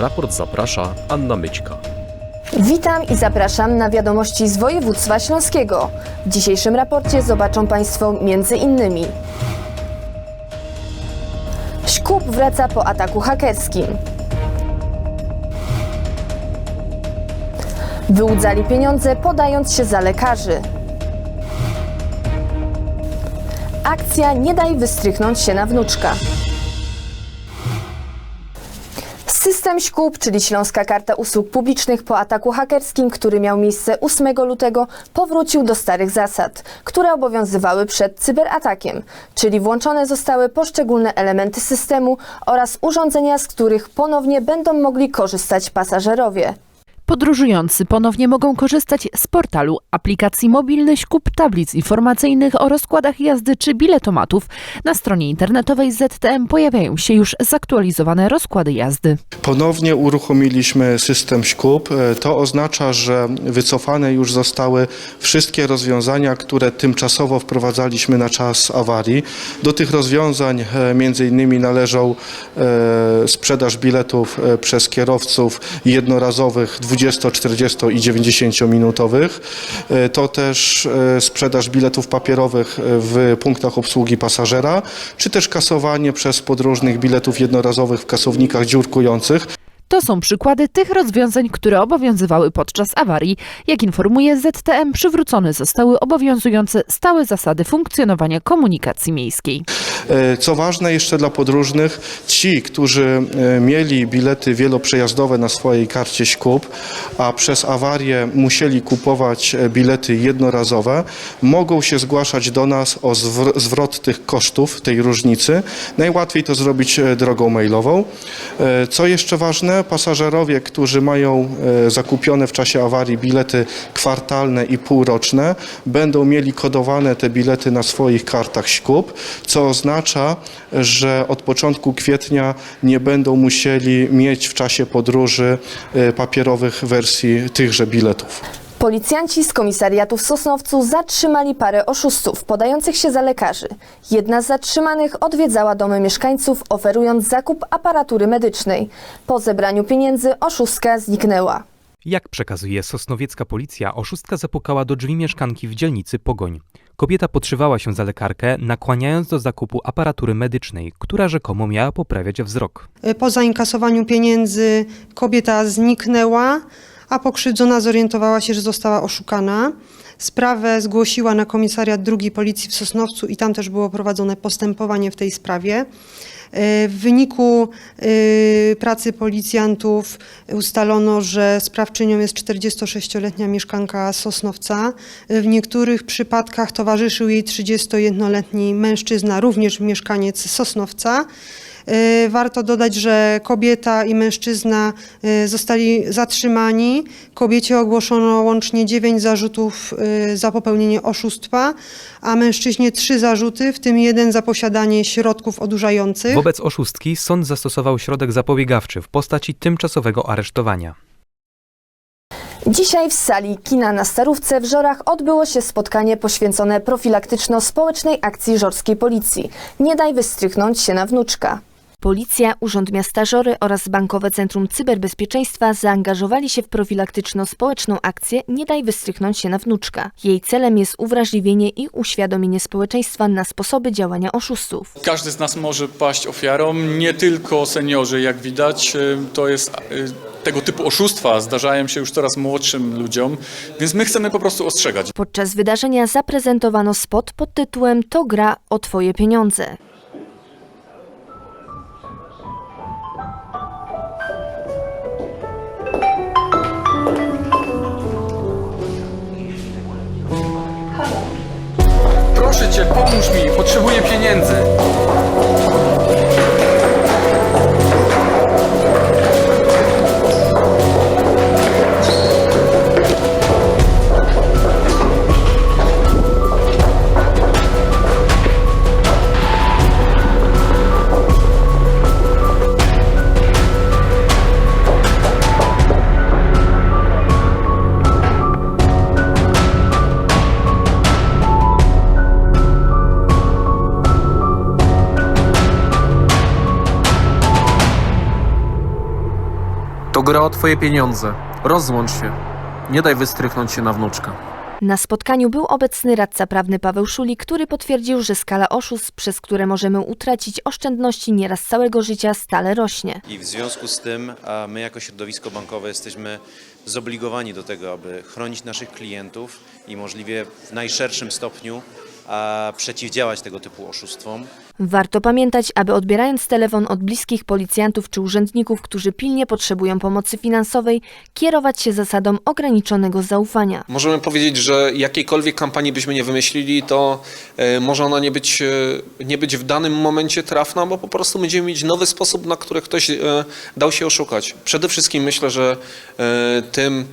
Raport zaprasza Anna Myćka. Witam i zapraszam na wiadomości z województwa śląskiego. W dzisiejszym raporcie zobaczą Państwo między innymi Szkup wraca po ataku hakerskim. Wyłudzali pieniądze podając się za lekarzy. Akcja Nie daj wystrychnąć się na wnuczka. System Śkup, czyli Śląska Karta Usług Publicznych po ataku hakerskim, który miał miejsce 8 lutego, powrócił do starych zasad, które obowiązywały przed cyberatakiem, czyli włączone zostały poszczególne elementy systemu oraz urządzenia, z których ponownie będą mogli korzystać pasażerowie. Podróżujący ponownie mogą korzystać z portalu, aplikacji mobilnych, kup tablic informacyjnych o rozkładach jazdy czy biletomatów. Na stronie internetowej ZTM pojawiają się już zaktualizowane rozkłady jazdy. Ponownie uruchomiliśmy system Śkup. E, To oznacza, że wycofane już zostały wszystkie rozwiązania, które tymczasowo wprowadzaliśmy na czas awarii. Do tych rozwiązań e, między innymi należą e, sprzedaż biletów przez kierowców jednorazowych 20, 40 i 90 minutowych. E, To też e, sprzedaż biletów papierowych e, w punktach obsługi pasażera, czy też kasowanie przez podróżnych biletów jednorazowych w kasownikach dziurkujących. To są przykłady tych rozwiązań, które obowiązywały podczas awarii. Jak informuje ZTM, przywrócone zostały obowiązujące stałe zasady funkcjonowania komunikacji miejskiej. E, Co ważne jeszcze dla podróżnych, ci, którzy e, mieli bilety wieloprzejazdowe na swojej karcie Śkup, a przez awarię musieli kupować e, bilety jednorazowe, mogą się zgłaszać do nas o zwr- zwrot tych kosztów, tej różnicy. Najłatwiej to zrobić drogą mailową. Co jeszcze ważne, pasażerowie, którzy mają e, zakupione w czasie awarii bilety kwartalne i półroczne, będą mieli kodowane te bilety na swoich kartach Śkup, co oznacza, że od początku kwietnia nie będą musieli mieć w czasie podróży e, papierowych wersji tychże biletów. Policjanci z komisariatu w Sosnowcu zatrzymali parę oszustów podających się za lekarzy. Jedna z zatrzymanych odwiedzała domy mieszkańców, oferując zakup aparatury medycznej. Po zebraniu pieniędzy oszustka zniknęła. Jak przekazuje sosnowiecka policja, oszustka zapukała do drzwi mieszkanki w dzielnicy Pogoń. Kobieta podszywała się za lekarkę, nakłaniając do zakupu aparatury medycznej, która rzekomo miała poprawiać wzrok. Po zainkasowaniu pieniędzy kobieta zniknęła, a pokrzywdzona zorientowała się, że została oszukana. Sprawę zgłosiła na komisariat drugiej policji w Sosnowcu i tam też było prowadzone postępowanie w tej sprawie. E, W wyniku e, pracy policjantów ustalono, że sprawczynią jest 46-letnia mieszkanka Sosnowca. W niektórych przypadkach towarzyszył jej 31-letni mężczyzna, również mieszkaniec Sosnowca. E, Warto dodać, że kobieta i mężczyzna e, zostali zatrzymani. Kobiecie ogłoszono łącznie 9 zarzutów e, za popełnienie oszustwa, a mężczyźnie 3 zarzuty, w tym jeden za posiadanie środków odurzających. Wobec oszustki sąd zastosował środek zapobiegawczy w postaci tymczasowego aresztowania. Dzisiaj w sali kina na Starówce w Żorach odbyło się spotkanie poświęcone profilaktyczno-społecznej akcji żorskiej policji. Nie daj wystrychnąć się na wnuczka. Policja, Urząd Miasta Żory oraz Bankowe Centrum Cyberbezpieczeństwa zaangażowali się w profilaktyczno-społeczną akcję Nie daj wystrychnąć się na wnuczka. Jej celem jest uwrażliwienie i uświadomienie społeczeństwa na sposoby działania oszustów. Każdy z nas może paść ofiarą, nie tylko seniorzy, jak widać. Y, To jest y, tego typu oszustwa zdarzają się już coraz młodszym ludziom, więc my chcemy po prostu ostrzegać. Podczas wydarzenia zaprezentowano spot pod tytułem To gra o Twoje pieniądze. Pomóż mi, potrzebuję pieniędzy. Twoje pieniądze. Rozłącz się. Nie daj wystrychnąć się na wnuczka. Na spotkaniu był obecny radca prawny Paweł Szuli, który potwierdził, że skala oszustw, przez które możemy utracić oszczędności nieraz całego życia, stale rośnie. I w związku z tym a my jako środowisko bankowe jesteśmy zobligowani do tego, aby chronić naszych klientów i możliwie w najszerszym stopniu a, przeciwdziałać tego typu oszustwom. Warto pamiętać, aby odbierając telefon od bliskich policjantów czy urzędników, którzy pilnie potrzebują pomocy finansowej, kierować się zasadą ograniczonego zaufania. Możemy powiedzieć, że jakiejkolwiek kampanii byśmy nie wymyślili, to e, może ona nie być, e, nie być w danym momencie trafna, bo po prostu będziemy mieć nowy sposób, na który ktoś e, dał się oszukać. Przede wszystkim myślę, że tym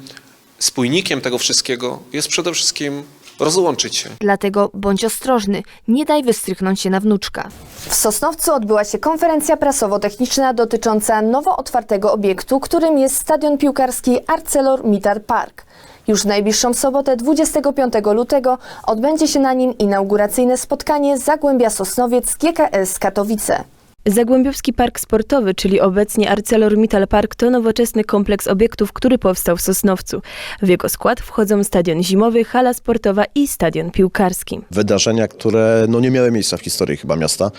spójnikiem tego wszystkiego jest przede wszystkim rozłączyć się. Dlatego bądź ostrożny, nie daj wystrychnąć się na wnuczka. W Sosnowcu odbyła się konferencja prasowo-techniczna dotycząca nowo otwartego obiektu, którym jest stadion piłkarski ArcelorMittal Park. Już w najbliższą sobotę 25 lutego odbędzie się na nim inauguracyjne spotkanie Zagłębia Sosnowiec GKS Katowice. Zagłębiowski Park Sportowy, czyli obecnie ArcelorMittal Park, to nowoczesny kompleks obiektów, który powstał w Sosnowcu. W jego skład wchodzą stadion zimowy, hala sportowa i stadion piłkarski. Wydarzenia, które no, nie miały miejsca w historii chyba miasta,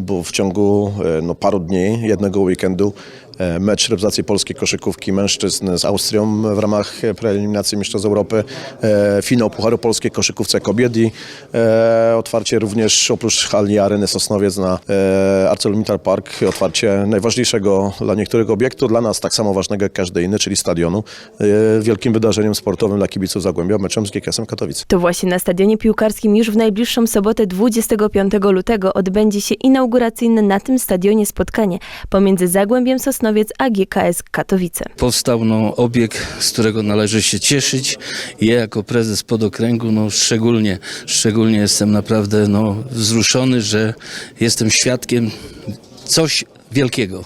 bo w ciągu e, no, paru dni, jednego weekendu, mecz reprezentacji polskiej koszykówki mężczyzn z Austrią w ramach preeliminacji Mistrzostw Europy, e, finał Pucharu Polskiej koszykówce kobiet i e, otwarcie również oprócz hali Areny Sosnowiec na e, ArcelorMittal Park, otwarcie najważniejszego dla niektórych obiektu, dla nas tak samo ważnego jak każdy inny, czyli stadionu, e, wielkim wydarzeniem sportowym dla kibiców Zagłębia, meczem z GKS-em Katowice. To właśnie na stadionie piłkarskim już w najbliższą sobotę 25 lutego odbędzie się inauguracyjne na tym stadionie spotkanie pomiędzy Zagłębiem Sosnowiec a GKS Katowice. Powstał no, obiekt, z którego należy się cieszyć. Ja jako prezes podokręgu no, szczególnie, szczególnie jestem naprawdę no, wzruszony, że jestem świadkiem coś wielkiego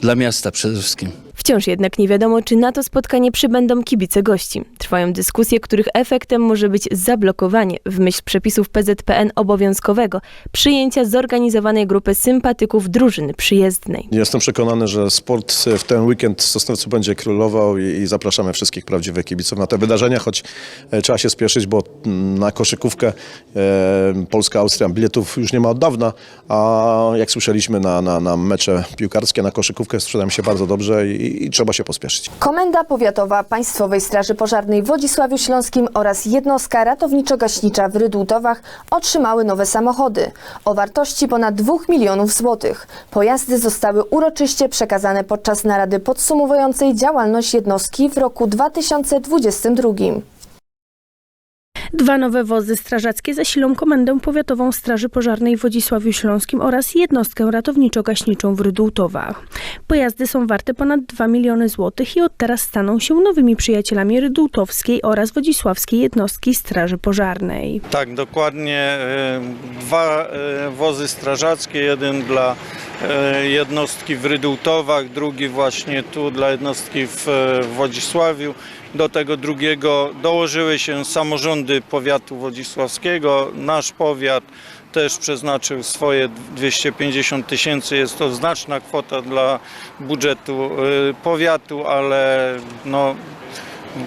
dla miasta przede wszystkim. Wciąż jednak nie wiadomo, czy na to spotkanie przybędą kibice gości. Trwają dyskusje, których efektem może być zablokowanie, w myśl przepisów PZPN obowiązkowego, przyjęcia zorganizowanej grupy sympatyków drużyny przyjezdnej. Jestem przekonany, że sport w ten weekend w Sosnowcu będzie królował i, zapraszamy wszystkich prawdziwych kibiców na te wydarzenia, choć e, trzeba się spieszyć, bo mm, na koszykówkę e, Polska-Austria biletów już nie ma od dawna, a jak słyszeliśmy na, na, na mecze piłkarskie, na koszykówkę sprzedają się bardzo dobrze i, i trzeba się pospieszyć. Komenda Powiatowa Państwowej Straży Pożarnej w Wodzisławiu Śląskim oraz jednostka ratowniczo-gaśnicza w Rydłutowach otrzymały nowe samochody o wartości ponad 2 milionów złotych. Pojazdy zostały uroczyście przekazane podczas narady podsumowującej działalność jednostki w roku 2022. Dwa nowe wozy strażackie zasilą Komendę Powiatową Straży Pożarnej w Wodzisławiu Śląskim oraz jednostkę ratowniczo-gaśniczą w Rydultowach. Pojazdy są warte ponad 2 miliony złotych i od teraz staną się nowymi przyjacielami rydultowskiej oraz wodzisławskiej jednostki Straży Pożarnej. Tak, dokładnie. e, Dwa e, wozy strażackie, jeden dla e, jednostki w Rydultowach, drugi właśnie tu dla jednostki w Wodzisławiu. Do tego drugiego dołożyły się samorządy powiatu wodzisławskiego. Nasz powiat też przeznaczył swoje 250 tysięcy. Jest to znaczna kwota dla budżetu e, powiatu, ale no,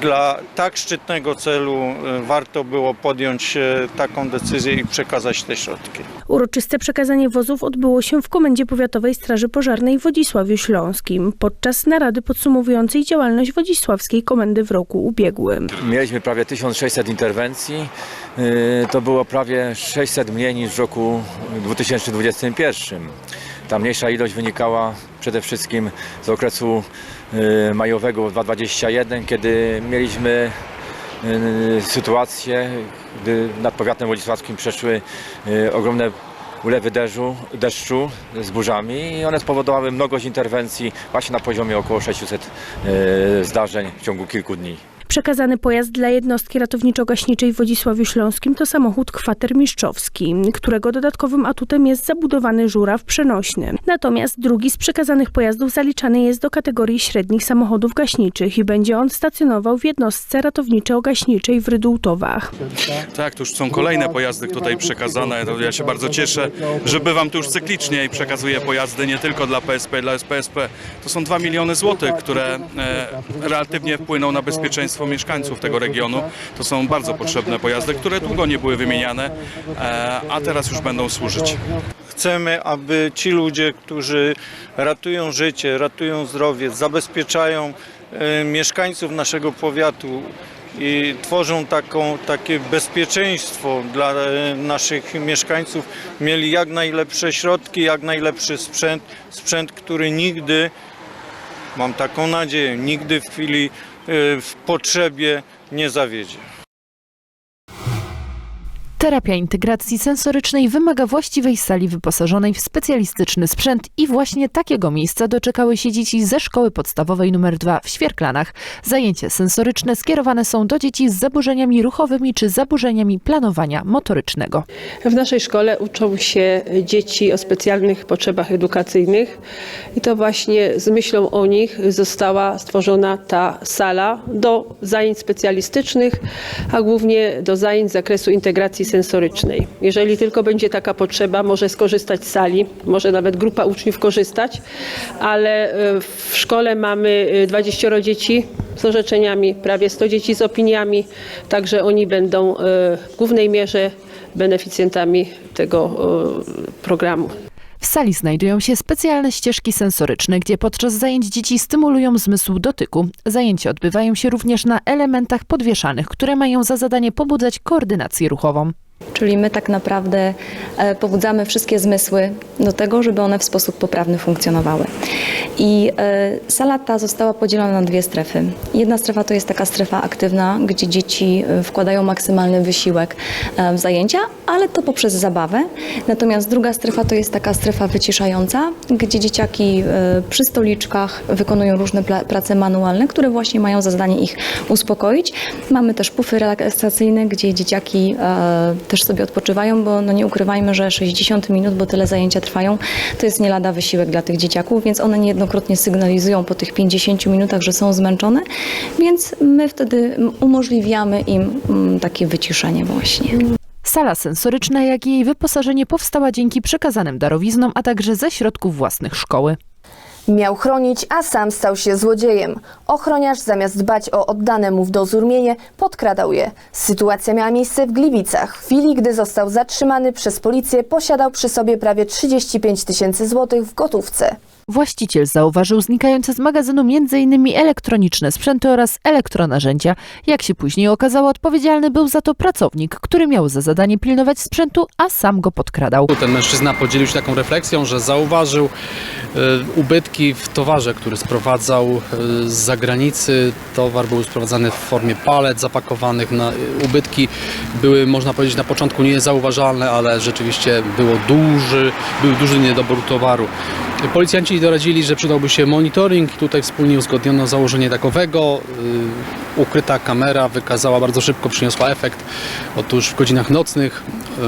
dla tak szczytnego celu e, warto było podjąć e, taką decyzję i przekazać te środki. Uroczyste przekazanie wozów odbyło się w Komendzie Powiatowej Straży Pożarnej w Wodzisławiu Śląskim podczas narady podsumowującej działalność Wodzisławskiej Komendy w roku ubiegłym. Mieliśmy prawie 1600 interwencji. Yy, To było prawie 600 mniej niż w roku 2021. Ta mniejsza ilość wynikała przede wszystkim z okresu yy, majowego 2021, kiedy mieliśmy yy, sytuację, gdy nad powiatem wodzisławskim przeszły yy, ogromne ulewy deszczu, deszczu z burzami i one spowodowały mnogość interwencji właśnie na poziomie około 600 yy, zdarzeń w ciągu kilku dni. Przekazany pojazd dla jednostki ratowniczo-gaśniczej w Wodzisławiu Śląskim to samochód kwatermistrzowski, którego dodatkowym atutem jest zabudowany żuraw przenośny. Natomiast drugi z przekazanych pojazdów zaliczany jest do kategorii średnich samochodów gaśniczych i będzie on stacjonował w jednostce ratowniczo-gaśniczej w Rydultowach. Tak, to już są kolejne pojazdy tutaj przekazane. Ja się bardzo cieszę, że bywam tu już cyklicznie i przekazuję pojazdy nie tylko dla PSP, dla SPSP. To są 2 miliony złotych, które e, relatywnie wpłyną na bezpieczeństwo mieszkańców tego regionu. To są bardzo potrzebne pojazdy, które długo nie były wymieniane, e, a teraz już będą służyć. Chcemy, aby ci ludzie, którzy ratują życie, ratują zdrowie, zabezpieczają e, mieszkańców naszego powiatu i tworzą taką, takie bezpieczeństwo dla e, naszych mieszkańców, mieli jak najlepsze środki, jak najlepszy sprzęt, sprzęt, który nigdy, mam taką nadzieję, nigdy w chwili e, w potrzebie nie zawiedzie. Terapia integracji sensorycznej wymaga właściwej sali wyposażonej w specjalistyczny sprzęt i właśnie takiego miejsca doczekały się dzieci ze szkoły podstawowej nr 2 w Świerklanach. Zajęcia sensoryczne skierowane są do dzieci z zaburzeniami ruchowymi czy zaburzeniami planowania motorycznego. W naszej szkole uczą się dzieci o specjalnych potrzebach edukacyjnych i to właśnie z myślą o nich została stworzona ta sala do zajęć specjalistycznych, a głównie do zajęć z zakresu integracji sensorycznej. Jeżeli tylko będzie taka potrzeba, może skorzystać z sali, może nawet grupa uczniów korzystać, ale e, w szkole mamy e, 20 dzieci z orzeczeniami, prawie 100 dzieci z opiniami, także oni będą e, w głównej mierze beneficjentami tego e, programu. W sali znajdują się specjalne ścieżki sensoryczne, gdzie podczas zajęć dzieci stymulują zmysł dotyku. Zajęcia odbywają się również na elementach podwieszanych, które mają za zadanie pobudzać koordynację ruchową. Czyli my tak naprawdę e, pobudzamy wszystkie zmysły do tego, żeby one w sposób poprawny funkcjonowały. I e, sala ta została podzielona na dwie strefy. Jedna strefa to jest taka strefa aktywna, gdzie dzieci e, wkładają maksymalny wysiłek w zajęcia, ale to poprzez zabawę. Natomiast druga strefa to jest taka strefa wyciszająca, gdzie dzieciaki przy stoliczkach wykonują różne prace manualne, które właśnie mają za zadanie ich uspokoić. Mamy też pufy relaksacyjne, gdzie dzieciaki też sobie odpoczywają, bo no nie ukrywajmy, że 60 minut, bo tyle zajęcia trwają, to jest nie lada wysiłek dla tych dzieciaków, więc one niejednokrotnie sygnalizują po tych 50 minutach, że są zmęczone, więc my wtedy umożliwiamy im mm, takie wyciszenie właśnie. Sala sensoryczna, jak i jej wyposażenie powstała dzięki przekazanym darowiznom, a także ze środków własnych szkoły. Miał chronić, a sam stał się złodziejem. Ochroniarz zamiast dbać o oddane mu w dozór mienie, podkradał je. Sytuacja miała miejsce w Gliwicach. W chwili, gdy został zatrzymany przez policję, posiadał przy sobie prawie 35 tysięcy złotych w gotówce. Właściciel zauważył znikające z magazynu m.in. elektroniczne sprzęty oraz elektronarzędzia. Jak się później okazało, odpowiedzialny był za to pracownik, który miał za zadanie pilnować sprzętu, a sam go podkradał. Ten mężczyzna podzielił się taką refleksją, że zauważył e, ubytki w towarze, który sprowadzał e, z zagranicy. Towar był sprowadzany w formie palet zapakowanych. Na, ubytki były, można powiedzieć, na początku niezauważalne, ale rzeczywiście było duży, był duży niedobór towaru. Policjanci doradzili, że przydałby się monitoring. Tutaj wspólnie uzgodniono założenie takowego. Y, Ukryta kamera wykazała bardzo szybko, przyniosła efekt. Otóż w godzinach nocnych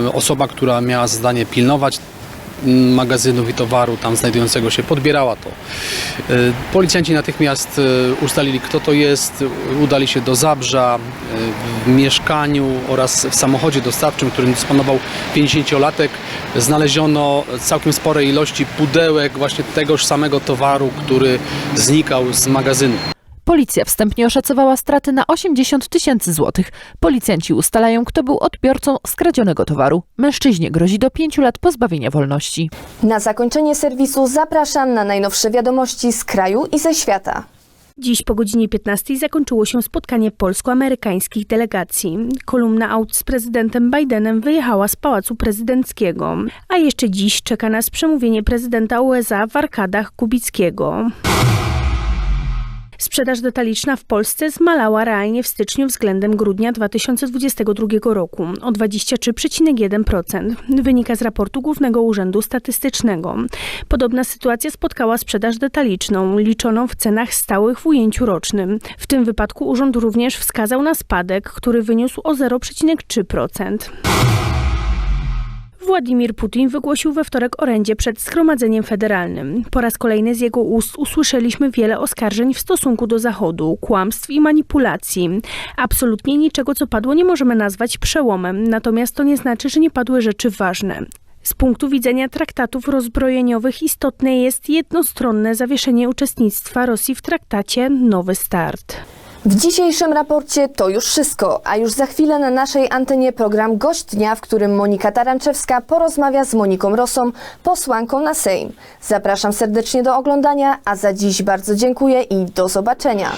y, osoba, która miała zadanie pilnować magazynów i towaru tam znajdującego się podbierała to. Y, Policjanci natychmiast y, ustalili kto to jest, udali się do Zabrza y, w mieszkaniu oraz w samochodzie dostawczym, którym dysponował 50-latek. Znaleziono całkiem spore ilości pudełek właśnie tegoż samego towaru, który znikał z magazynu. Policja wstępnie oszacowała straty na 80 tysięcy złotych. Policjanci ustalają, kto był odbiorcą skradzionego towaru. Mężczyźnie grozi do 5 lat pozbawienia wolności. Na zakończenie serwisu zapraszam na najnowsze wiadomości z kraju i ze świata. Dziś po godzinie 15 zakończyło się spotkanie polsko-amerykańskich delegacji. Kolumna aut z prezydentem Bidenem wyjechała z Pałacu Prezydenckiego, a jeszcze dziś czeka nas przemówienie prezydenta USA w arkadach Kubickiego. Sprzedaż detaliczna w Polsce zmalała realnie w styczniu względem grudnia 2022 roku o 23,1%. Wynika z raportu Głównego Urzędu Statystycznego. Podobna sytuacja spotkała sprzedaż detaliczną, liczoną w cenach stałych w ujęciu rocznym. W tym wypadku urząd również wskazał na spadek, który wyniósł o 0,3%. Władimir Putin wygłosił we wtorek orędzie przed Zgromadzeniem Federalnym. Po raz kolejny z jego ust usłyszeliśmy wiele oskarżeń w stosunku do Zachodu, kłamstw i manipulacji. Absolutnie niczego, co padło, nie możemy nazwać przełomem, natomiast to nie znaczy, że nie padły rzeczy ważne. Z punktu widzenia traktatów rozbrojeniowych istotne jest jednostronne zawieszenie uczestnictwa Rosji w traktacie Nowy Start. W dzisiejszym raporcie to już wszystko, a już za chwilę na naszej antenie program Gość Dnia, w którym Monika Taranczewska porozmawia z Moniką Rosą, posłanką na Sejm. Zapraszam serdecznie do oglądania, a za dziś bardzo dziękuję i do zobaczenia.